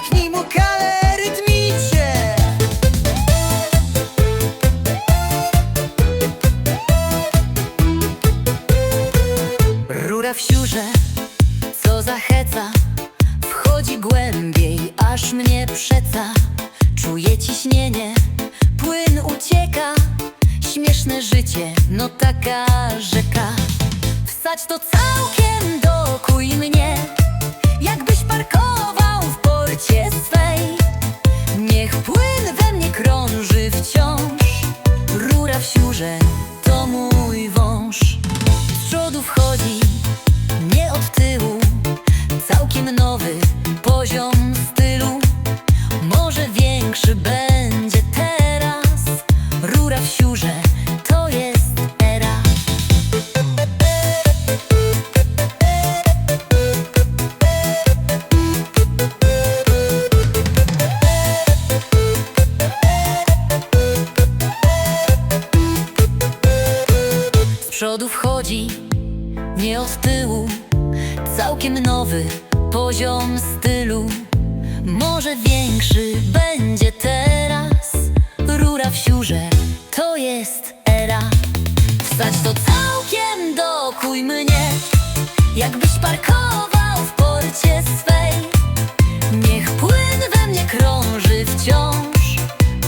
Porknij mu kalę rytmicznie Rura w siurze, co zacheca Wchodzi głębiej, aż mnie przeca. Czuję ciśnienie, płyn ucieka. Śmieszne życie, no taka rzeka. Wsadź to całkiem większy będzie teraz? Rura w siurze, to jest era. Z przodu wchodzi, nie od tyłu Całkiem nowy poziom stylu. Może większy Rura w siurze, to jest era. Wstać to całkiem dokuj mnie. Jakbyś parkował w porcie swej. Niech płyn we mnie krąży wciąż.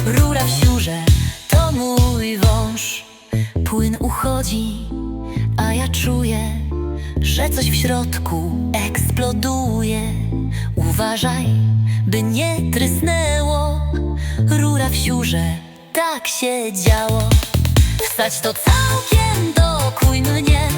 Rura w siurze, to mój wąż. Płyn uchodzi, a ja czuję, że coś w środku eksploduje. Uważaj, by nie trysnęło. Rura w siurze, tak się działo. Wstać to całkiem dokuj mnie,